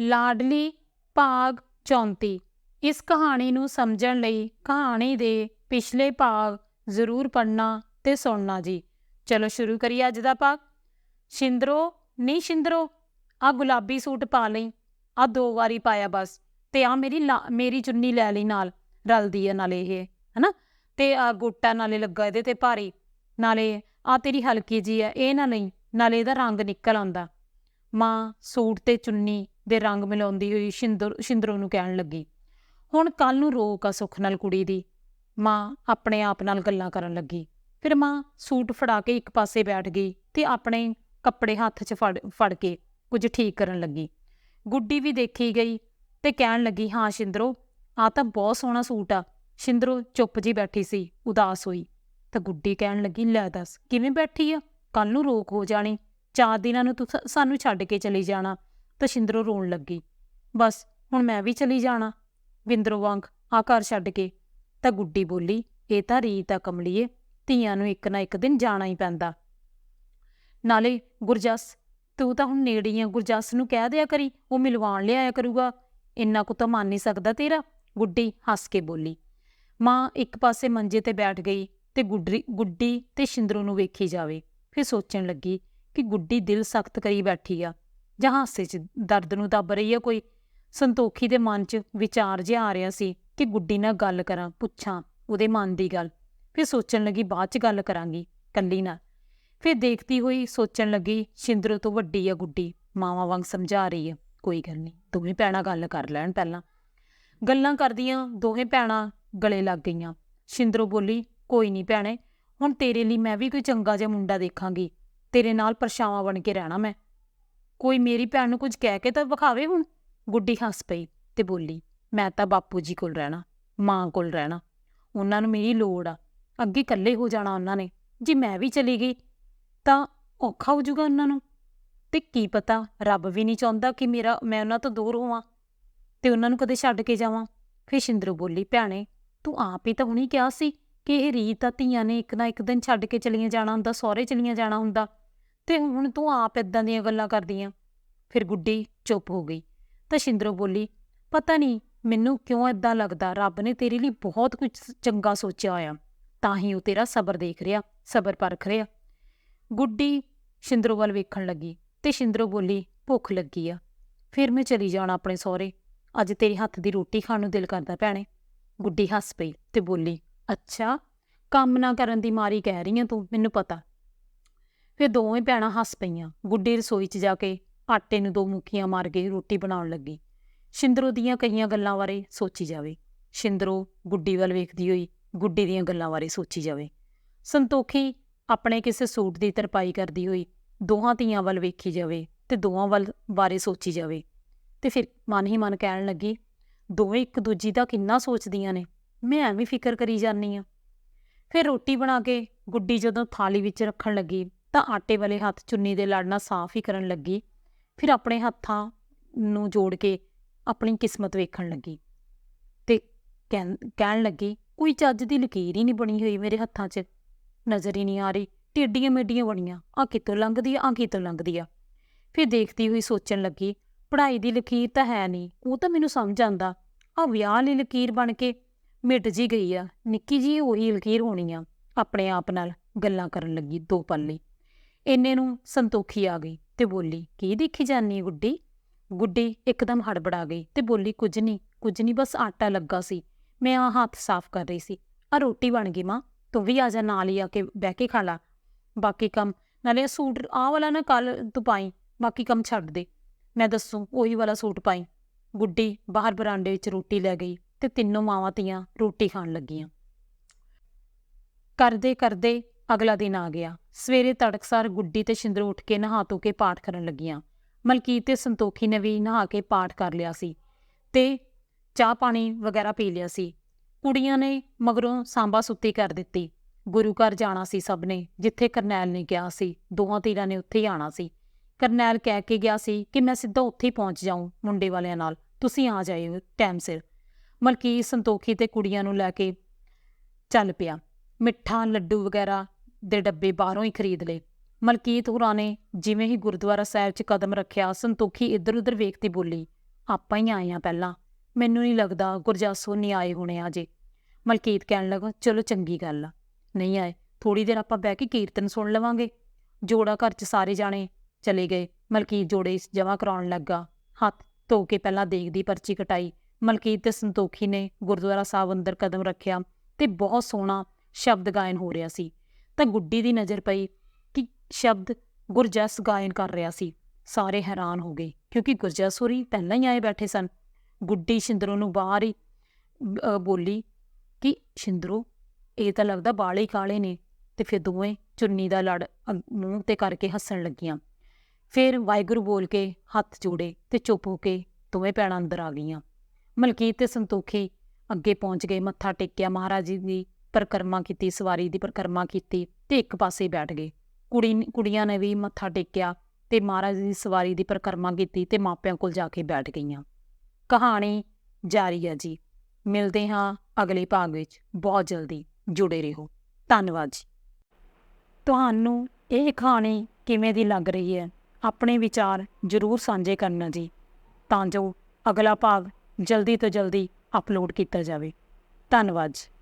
ਲਾਡਲੀ ਭਾਗ 34 ਇਸ ਕਹਾਣੀ ਨੂੰ ਸਮਝਣ ਲਈ ਕਹਾਣੀ ਦੇ ਪਿਛਲੇ ਭਾਗ ਜ਼ਰੂਰ ਪੜ੍ਹਨਾ ਤੇ ਸੁਣਨਾ ਜੀ। ਚਲੋ ਸ਼ੁਰੂ ਕਰੀਏ ਅੱਜ ਦਾ ਭਾਗ। ਸ਼ਿੰਦਰੋ, ਨਹੀਂ ਸ਼ਿੰਦਰੋ ਆ ਗੁਲਾਬੀ ਸੂਟ ਪਾ ਲਈ ਆ ਦੋ ਵਾਰੀ ਪਾਇਆ ਬਸ, ਤੇ ਆ ਮੇਰੀ ਲਾ- ਮੇਰੀ ਚੁੰਨੀ ਲੈ ਲਈ ਨਾਲ, ਰਲਦੀ ਹੈ ਨਾਲੇ ਇਹ, ਹਨਾ? ਤੇ ਆ ਗੋਟਾ ਨਾਲੇ ਲੱਗਾ ਇਹਦੇ ਤੇ ਭਾਰੀ, ਨਾਲੇ ਆ ਤੇਰੀ ਹਲਕੀ ਜੀ ਹੈ ਇਹ ਨਾ ਲਈ ਨਾਲੇ ਇਹਦਾ ਰੰਗ ਨਿਕਲ ਆਉਂਦਾ। ਮਾਂ ਸੂਟ ਤੇ ਚੁੰਨੀ ਦੇ ਰੰਗ ਮਿਲਾਉਂਦੀ ਹੋਈ ਸ਼ਿੰਦਰ, ਸ਼ਿੰਦਰੋ ਨੂੰ ਕਹਿਣ ਲੱਗੀ, ਹੁਣ ਕੱਲ ਨੂੰ ਰੋਕ ਆ ਸੁੱਖ ਨਾਲ ਕੁੜੀ ਦੀ। ਮਾਂ ਆਪਣੇ ਆਪ ਨਾਲ ਗੱਲਾਂ ਕਰਨ ਲੱਗੀ। ਫਿਰ ਮਾਂ ਸੂਟ ਫੜਾ ਕੇ ਇੱਕ ਪਾਸੇ ਬੈਠ ਗਈ ਤੇ ਆਪਣੇ ਕੱਪੜੇ ਹੱਥ 'ਚ ਫੜ ਫੜ ਕੇ ਕੁਝ ਠੀਕ ਕਰਨ ਲੱਗੀ। ਗੁੱਡੀ ਵੀ ਦੇਖੀ ਗਈ ਤੇ ਕਹਿਣ ਲੱਗੀ, ਹਾਂ ਸ਼ਿੰਦਰੋ ਆ ਤਾਂ ਬਹੁਤ ਸੋਹਣਾ ਸੂਟ ਆ। ਸ਼ਿੰਦਰੋ ਚੁੱਪ ਜੀ ਬੈਠੀ ਸੀ, ਉਦਾਸ ਹੋਈ। ਤਾਂ ਗੁੱਡੀ ਕਹਿਣ ਲੱਗੀ, ਲੈ ਦੱਸ, ਕਿਵੇਂ ਬੈਠੀ ਆ? ਕੱਲ ਨੂੰ ਰੋਕ ਹੋ ਜਾਣੀ। ਚਾਰ ਦਿਨਾਂ ਨੂੰ ਤੂੰ ਸਾਨੂੰ ਛੱਡ ਕੇ ਚਲੀ ਜਾਣਾ। ਤਾਂ ਸ਼ਿੰਦਰੋ ਰੋਣ ਲੱਗੀ। ਬਸ, ਹੁਣ ਮੈਂ ਵੀ ਚਲੀ ਜਾਣਾ। ਵਿੰਦਰੋ ਵਾਂਗ ਆ ਘਰ ਛੱਡ ਕੇ ਤਾਂ ਗੁੱਡੀ ਬੋਲੀ, ਇਹ ਤਾਂ ਰੀਤ ਆ ਕਮਲੀਏ, ਧੀਆਂ ਨੂੰ ਇੱਕ ਨਾ ਇੱਕ ਦਿਨ ਜਾਣਾ ਹੀ ਪੈਂਦਾ। ਨਾਲੇ ਗੁਰਜਸ, ਤੂੰ ਤਾਂ ਹੁਣ ਨੇੜੇ ਹੀ ਆ ਗੁਰਜਸ ਨੂੰ ਕਹਿ ਦਿਆ ਕਰੀ, ਉਹ ਮਿਲਵਾਉਣ ਲਿਆਇਆ ਕਰੂਗਾ। ਇੰਨਾ ਕੁ ਤਾਂ ਮੰਨ ਨਹੀਂ ਸਕਦਾ ਤੇਰਾ, ਗੁੱਡੀ ਹੱਸ ਕੇ ਬੋਲੀ। ਮਾਂ ਇੱਕ ਪਾਸੇ ਮੰਜੇ ਤੇ ਬੈਠ ਗਈ ਤੇ ਗੁੱਡੀ ਗੁੱਡੀ ਤੇ ਸ਼ਿੰਦਰੋ ਨੂੰ ਵੇਖੀ ਜਾਵੇ, ਫਿਰ ਸੋਚਣ ਲੱਗੀ ਕਿ ਗੁੱਡੀ ਦਿਲ ਸਖਤ ਕਰੀ ਬੈਠੀ ਆ। ਜਾਂ ਹਾਸੇ 'ਚ ਦਰਦ ਨੂੰ ਦੱਬ ਰਹੀ ਹੈ ਕੋਈ? ਸੰਤੋਖੀ ਦੇ ਮਨ 'ਚ ਵਿਚਾਰ ਜਿਹਾ ਆ ਰਿਹਾ ਸੀ ਕਿ ਗੁੱਡੀ ਨਾਲ ਗੱਲ ਕਰਾਂ, ਪੁੱਛਾਂ ਉਹਦੇ ਮਨ ਦੀ ਗੱਲ। ਫਿਰ ਸੋਚਣ ਲੱਗੀ ਬਾਅਦ 'ਚ ਗੱਲ ਕਰਾਂਗੀ ਕੱਲੀ ਨਾਲ। ਫਿਰ ਦੇਖਦੀ ਹੋਈ ਸੋਚਣ ਲੱਗੀ, ਸ਼ਿੰਦਰੋ ਤੋਂ ਵੱਡੀ ਆ ਗੁੱਡੀ, ਮਾਵਾਂ ਵਾਂਗ ਸਮਝਾ ਰਹੀ ਹੈ ਕੋਈ ਗੱਲ ਨਹੀਂ ਦੋਵੇਂ ਭੈਣਾਂ ਗੱਲ ਕਰ ਲੈਣ ਪਹਿਲਾਂ। ਗੱਲਾਂ ਕਰਦੀਆਂ ਦੋਵੇਂ ਭੈਣਾਂ ਗਲੇ ਲੱਗ ਗਈਆਂ। ਸ਼ਿੰਦਰੋ ਬੋਲੀ, ਕੋਈ ਨਹੀਂ ਭੈਣੇ, ਹੁਣ ਤੇਰੇ ਲਈ ਮੈਂ ਵੀ ਕੋਈ ਚੰਗਾ ਜਿਹਾ ਮੁੰਡਾ ਦੇਖਾਂਗੀ। ਤੇਰੇ ਨਾਲ ਪਰਛਾਵਾਂ ਬਣ ਕੇ ਰਹਿਣਾ ਮੈਂ। ਕੋਈ ਮੇਰੀ ਭੈਣ ਨੂੰ ਕੁਝ ਕਹਿ ਕੇ ਤਾਂ ਵਿਖਾਵੇ ਹੁਣ। ਗੁੱਡੀ ਹੱਸ ਪਈ ਤੇ ਬੋਲੀ, ਮੈਂ ਤਾਂ ਬਾਪੂ ਜੀ ਕੋਲ ਰਹਿਣਾ, ਮਾਂ ਕੋਲ ਰਹਿਣਾ। ਉਹਨਾਂ ਨੂੰ ਮੇਰੀ ਲੋੜ ਆ। ਅੱਗੇ ਇਕੱਲੇ ਹੋ ਜਾਣਾ ਉਹਨਾਂ ਨੇ। ਜੇ ਮੈਂ ਵੀ ਚਲੀ ਗਈ, ਤਾਂ ਔਖਾ ਹੋ ਜਾਊਗਾ ਉਹਨਾਂ ਨੂੰ। ਤੇ ਕੀ ਪਤਾ, ਰੱਬ ਵੀ ਨਹੀਂ ਚਾਹੁੰਦਾ ਕਿ ਮੇਰਾ, ਮੈਂ ਉਹਨਾਂ ਤੋਂ ਦੂਰ ਹੋਵਾਂ ਤੇ ਉਹਨਾਂ ਨੂੰ ਕਦੇ ਛੱਡ ਕੇ ਜਾਵਾਂ। ਫਿਰ ਸ਼ਿੰਦਰੋ ਬੋਲੀ, ਭੈਣੇ, ਤੂੰ ਆਪ ਹੀ ਤਾਂ ਹੁਣੀ ਕਿਹਾ ਸੀ ਕਿ ਇਹ ਰੀਤ ਆ, ਧੀਆਂ ਨੇ ਇੱਕ ਨਾ ਇੱਕ ਦਿਨ ਛੱਡ ਕੇ ਚਲੀਆਂ ਜਾਣਾ ਹੁੰਦਾ, ਸਹੁਰੇ ਚਲੀਆਂ ਜਾਣਾ ਹੁੰਦਾ। ਤੇ ਹੁਣ ਤੂੰ ਆਪ ਇਦਾਂ ਦੀਆਂ ਗੱਲਾਂ ਕਰਦੀਆਂ ਫਿਰ ਗੁੱਡੀ ਚੁੱਪ ਹੋ ਗਈ। ਤਾਂ ਸ਼ਿੰਦਰੋ ਬੋਲੀ, ਪਤਾ ਨਹੀਂ, ਮੈਨੂੰ ਕਿਉਂ ਇਦਾਂ ਲੱਗਦਾ? ਰੱਬ ਨੇ ਤੇਰੇ ਲਈ ਬਹੁਤ ਕੁਝ ਚੰਗਾ ਸੋਚਿਆ ਹੋਇਆ। ਤਾਂ ਹੀ ਉਹ ਤੇਰਾ ਸਬਰ ਦੇਖ ਰਿਹਾ, ਸਬਰ ਪਰਖ ਰਿਹਾ। ਗੁੱਡੀ ਸ਼ਿੰਦਰੋ ਵੱਲ ਵੇਖਣ ਲੱਗੀ ਤੇ ਸ਼ਿੰਦਰੋ ਬੋਲੀ, ਭੁੱਖ ਲੱਗੀ ਆ। ਫਿਰ ਮੈਂ ਚਲੀ ਜਾਣਾ ਆਪਣੇ ਸਹੁਰੇ। ਅੱਜ ਤੇਰੇ ਹੱਥ ਦੀ ਰੋਟੀ ਖਾਣ ਨੂੰ ਦਿਲ ਕਰਦਾ ਭੈਣੇ। ਗੁੱਡੀ ਹੱਸ ਪਈ ਤੇ ਬੋਲੀ, ਅੱਛਾ, ਕੰਮ ਨਾ ਕਰਨ ਦੀ ਮਾਰੀ ਕਹਿ ਰਹੀ ਆ ਤੂੰ, ਮੈਨੂੰ ਪਤਾ। ਫਿਰ ਦੋਵੇਂ ਭੈਣਾਂ ਹੱਸ ਪਈਆਂ। ਗੁੱਡੀ ਰਸੋਈ 'ਚ ਜਾ ਕੇ ਆਟੇ ਨੂੰ ਦੋ ਮੁੱਕੀਆਂ ਮਾਰ ਕੇ ਰੋਟੀ ਬਣਾਉਣ ਲੱਗੀ। ਸ਼ਿੰਦਰੋ ਦੀਆਂ ਕਈਆਂ ਗੱਲਾਂ ਬਾਰੇ ਸੋਚੀ ਜਾਵੇ। ਸ਼ਿੰਦਰੋ ਗੁੱਡੀ ਵੱਲ ਵੇਖਦੀ ਹੋਈ ਗੁੱਡੀ ਦੀਆਂ ਗੱਲਾਂ ਬਾਰੇ ਸੋਚੀ ਜਾਵੇ। ਸੰਤੋਖੀ ਆਪਣੇ ਕਿਸੇ ਸੂਟ ਦੀ ਤਰਪਾਈ ਕਰਦੀ ਹੋਈ ਦੋਹਾਂ ਧੀਆਂ ਵੱਲ ਵੇਖੀ ਜਾਵੇ ਤੇ ਦੋਹਾਂ ਵੱਲ ਬਾਰੇ ਸੋਚੀ ਜਾਵੇ। ਤੇ ਫਿਰ ਮਨ ਹੀ ਮਨ ਕਹਿਣ ਲੱਗੀ, ਦੋਵੇਂ ਇੱਕ ਦੂਜੀ ਦਾ ਕਿੰਨਾ ਸੋਚਦੀਆਂ ਨੇ। ਮੈਂ ਐਵੇਂ ਫਿਕਰ ਕਰੀ ਜਾਂਦੀ ਆ ਫਿਰ ਰੋਟੀ ਬਣਾ ਕੇ ਗੁੱਡੀ ਜਦੋਂ ਥਾਲੀ ਵਿੱਚ ਰੱਖਣ ਲੱਗੀ ਤਾਂ ਆਟੇ ਵਾਲੇ ਹੱਥ ਚੁੰਨੀ ਦੇ ਲੜਨਾ ਸਾਫ਼ ਹੀ ਕਰਨ ਲੱਗੀ ਫਿਰ ਆਪਣੇ ਹੱਥਾਂ ਨੂੰ ਜੋੜ ਕੇ ਆਪਣੀ ਕਿਸਮਤ ਵੇਖਣ ਲੱਗੀ ਤੇ ਕਹਿਣ ਕਹਿਣ ਲੱਗੀ, ਕੋਈ ਚੱਜ ਦੀ ਲਕੀਰ ਹੀ ਨਹੀਂ ਬਣੀ ਹੋਈ ਮੇਰੇ ਹੱਥਾਂ 'ਚ। ਨਜ਼ਰ ਹੀ ਨਹੀਂ ਆ ਰਹੀ। ਟੇਡੀਆਂ ਮੇਡੀਆਂ ਬਣੀਆਂ। ਆ ਕਿਤੋਂ ਲੰਘਦੀ ਆ? ਆ ਕਿਤੋਂ ਲੰਘਦੀ ਆ? ਫਿਰ ਦੇਖਦੀ ਹੋਈ ਸੋਚਣ ਲੱਗੀ, ਪੜ੍ਹਾਈ ਦੀ ਲਕੀਰ ਤਾਂ ਹੈ ਨਹੀਂ। ਉਹ ਤਾਂ ਮੈਨੂੰ ਸਮਝ ਆਂਦਾ ਆ ਵਿਆਹ ਲਈ ਲਕੀਰ ਬਣ ਕੇ ਮਿਟ ਜੀ ਗਈ ਆ। ਨਿੱਕੀ ਜੀ ਉਹੀ ਲਕੀਰ ਹੋਣੀ ਆ। ਆਪਣੇ ਆਪ ਨਾਲ ਗੱਲਾਂ ਕਰਨ ਲੱਗੀ ਦੋ ਪਲ। ਲਈ ਇੰਨੇ ਨੂੰ ਸੰਤੋਖੀ ਆ ਗਈ। ਤੇ ਬੋਲੀ, ਕੀ ਦੇਖੀ ਜਾਨੀ ਗੁੱਡੀ? ਗੁੱਡੀ ਇੱਕਦਮ ਹੜਬੜਾ ਗਈ ਤੇ ਬੋਲੀ, ਕੁਝ ਨਹੀਂ ਕੁਝ ਨਹੀਂ ਬਸ ਆਟਾ ਲੱਗਾ ਸੀ। ਮੈਂ ਆ ਹੱਥ ਸਾਫ਼ ਕਰ ਰਹੀ ਸੀ। ਆ ਰੋਟੀ ਬਣ ਗਈ ਮਾਂ, ਤੂੰ ਵੀ ਆ ਜਾ ਨਾਲ ਹੀ ਆ ਕੇ ਬਹਿ ਕੇ ਖਾ ਲਾ। ਬਾਕੀ ਕੰਮ, ਨਾਲੇ ਸੂਟ, ਆਹ ਵਾਲਾ ਨਾ ਕੱਲ ਤੂੰ ਪਾਈ, ਬਾਕੀ ਕੰਮ ਛੱਡ ਦੇ। ਮੈਂ ਦੱਸੂ, ਉਹੀ ਵਾਲਾ ਸੂਟ ਪਾਈ। ਗੁੱਡੀ ਬਾਹਰ ਬਰਾਂਡੇ ਵਿੱਚ ਰੋਟੀ ਲੈ ਗਈ ਤੇ ਤਿੰਨੋਂ ਮਾਵਾਂ ਤੀਆਂ ਰੋਟੀ ਖਾਣ ਲੱਗੀਆਂ। ਕਰਦੇ ਕਰਦੇ ਅਗਲਾ ਦਿਨ ਆ ਗਿਆ। ਸਵੇਰੇ ਤੜਕਸਾਰ ਗੁੱਡੀ ਤੇ ਸ਼ਿੰਦਰ ਉੱਠ ਕੇ ਨਹਾ ਧੋ ਕੇ ਪਾਠ ਕਰਨ ਲੱਗੀਆਂ। ਮਲਕੀਤ ਤੇ ਸੰਤੋਖੀ ਨੇ ਵੀ ਨਹਾ ਕੇ ਪਾਠ ਕਰ ਲਿਆ ਸੀ ਤੇ ਚਾਹ ਪਾਣੀ ਵਗੈਰਾ ਪੀ ਲਿਆ ਸੀ। ਕੁੜੀਆਂ ਨੇ ਮਗਰੋਂ ਸਾਂਬਾ ਸੁੱਤੀ ਕਰ ਦਿੱਤੀ। ਗੁਰੂ ਘਰ ਜਾਣਾ ਸੀ ਸਭ ਨੇ, ਜਿੱਥੇ ਕਰਨੈਲ ਨੇ ਕਿਹਾ ਸੀ। ਦੋਹਾਂ ਧਿਰਾਂ ਨੇ ਉੱਥੇ ਹੀ ਆਣਾ ਸੀ। ਕਰਨੈਲ ਕਹਿ ਕੇ ਗਿਆ ਸੀ ਕਿ ਮੈਂ ਸਿੱਧਾ ਉੱਥੇ ਹੀ ਪਹੁੰਚ ਜਾਊਂ ਮੁੰਡੇ ਵਾਲਿਆਂ ਨਾਲ। ਤੁਸੀਂ ਆ ਜਾਇਓ, ਟਾਈਮ ਸਿਰ। ਮਲਕੀਤ, ਸੰਤੋਖੀ ਤੇ ਕੁੜੀਆਂ ਨੂੰ ਲੈ ਕੇ ਚੱਲ ਪਿਆ। ਮਿੱਠਾ, ਲੱਡੂ ਵਗੈਰਾ ਦੇ ਡੱਬੇ ਬਾਹਰੋਂ ਹੀ ਖਰੀਦ ਲਏ। ਮਲਕੀਤ ਹੁਰਾਂ ਨੇ ਜਿਵੇਂ ਹੀ ਗੁਰਦੁਆਰਾ ਸਾਹਿਬ 'ਚ ਕਦਮ ਰੱਖਿਆ, ਸੰਤੋਖੀ ਇੱਧਰ ਉੱਧਰ ਵੇਖਦੀ ਬੋਲੀ, ਆਪਾਂ ਹੀ ਆਏ ਆ ਪਹਿਲਾਂ। ਮੈਨੂੰ ਨਹੀਂ ਲੱਗਦਾ ਗੁਰਜਾਸੋ ਨਹੀਂ ਆਏ ਹੋਣੇ ਆ ਅਜੇ। ਮਲਕੀਤ ਕਹਿਣ ਲੱਗਾ, ਚਲੋ ਚੰਗੀ ਗੱਲ ਆ। ਨਹੀਂ ਆਏ ਥੋੜੀ ਦੇਰ ਆਪਾਂ ਬਹਿ ਕੇ ਕੀਰਤਨ ਸੁਣ ਲਵਾਂਗੇ। ਜੋੜਾ ਘਰ 'ਚ ਸਾਰੇ ਜਾਣੇ ਚਲੇ ਗਏ। ਮਲਕੀਤ ਜੋੜੇ ਜਮਾ ਕਰਾਉਣ ਲੱਗਾ। ਹੱਥ ਧੋ ਕੇ ਪਹਿਲਾਂ ਦੇਖਦੀ ਪਰਚੀ ਕਟਾਈ। ਮਲਕੀਤ ਤੇ ਸੰਤੋਖੀ ਨੇ ਗੁਰਦੁਆਰਾ ਸਾਹਿਬ ਅੰਦਰ ਕਦਮ ਰੱਖਿਆ ਤੇ ਬਹੁਤ ਸੋਹਣਾ ਸ਼ਬਦ ਗਾਇਨ ਹੋ ਰਿਹਾ ਸੀ। ਤਾਂ ਗੁੱਡੀ ਦੀ ਨਜ਼ਰ ਪਈ ਕਿ ਸ਼ਬਦ ਗੁਰਜਸ ਗਾਇਨ ਕਰ ਰਿਹਾ ਸੀ। ਸਾਰੇ ਹੈਰਾਨ ਹੋ ਗਏ, ਕਿਉਂਕਿ ਗੁਰਜਸ ਹੋਰੀ ਪਹਿਲਾਂ ਹੀ ਆਏ ਬੈਠੇ ਸਨ। ਗੁੱਡੀ ਸ਼ਿੰਦਰੋ ਨੂੰ ਬਾਹਰ ਹੀ ਬੋਲੀ ਕਿ, ਸ਼ਿੰਦਰੋ, ਇਹ ਤਾਂ ਲੱਗਦਾ ਬਾਲੇ ਹੀ ਕਾਲੇ ਨੇ। ਤੇ ਫਿਰ ਦੋਵੇਂ ਚੁੰਨੀ ਦਾ ਲੜ ਮੂੰਹ ਤੇ ਕਰਕੇ ਹੱਸਣ ਲੱਗੀਆਂ। ਫਿਰ ਵਾਹਿਗੁਰੂ ਬੋਲ ਕੇ ਹੱਥ ਜੋੜੇ ਤੇ ਚੁੱਪ ਹੋ ਕੇ ਦੋਵੇਂ ਭੈਣਾਂ ਅੰਦਰ ਆ ਗਈਆਂ। ਮਲਕੀਤ ਤੇ ਸੰਤੋਖੀ ਅੱਗੇ ਪਹੁੰਚ ਗਏ, ਮੱਥਾ ਟੇਕਿਆ ਮਹਾਰਾਜ ਜੀ ਦੀ ਪਰਿਕਰਮਾ ਕੀਤੀ, ਸਵਾਰੀ ਦੀ ਪਰਿਕਰਮਾ ਕੀਤੀ ਤੇ ਇੱਕ ਪਾਸੇ ਬੈਠ ਗਏ। ਕੁੜੀ ਕੁੜੀਆਂ ਨੇ ਵੀ ਮੱਥਾ ਟੇਕਿਆ ਤੇ ਮਹਾਰਾਜ ਦੀ ਸਵਾਰੀ ਦੀ ਪਰਿਕਰਮਾ ਕੀਤੀ ਤੇ ਮਾਪਿਆਂ ਕੋਲ ਜਾ ਕੇ ਬੈਠ ਗਈਆਂ। ਕਹਾਣੀ ਜਾਰੀ ਹੈ ਜੀ। ਮਿਲਦੇ ਹਾਂ ਅਗਲੇ ਭਾਗ ਵਿੱਚ। ਬਹੁਤ ਜਲਦੀ ਜੁੜੇ ਰਹੋ। ਧੰਨਵਾਦ ਜੀ। ਤੁਹਾਨੂੰ ਇਹ ਕਹਾਣੀ ਕਿਵੇਂ ਦੀ ਲੱਗ ਰਹੀ ਹੈ? ਆਪਣੇ ਵਿਚਾਰ ਜ਼ਰੂਰ ਸਾਂਝੇ ਕਰਨਾ ਜੀ। ਤਾਂ ਜੋ ਅਗਲਾ ਭਾਗ ਜਲਦੀ ਤੋਂ ਜਲਦੀ ਅਪਲੋਡ ਕੀਤਾ ਜਾਵੇ। ਧੰਨਵਾਦ ਜੀ।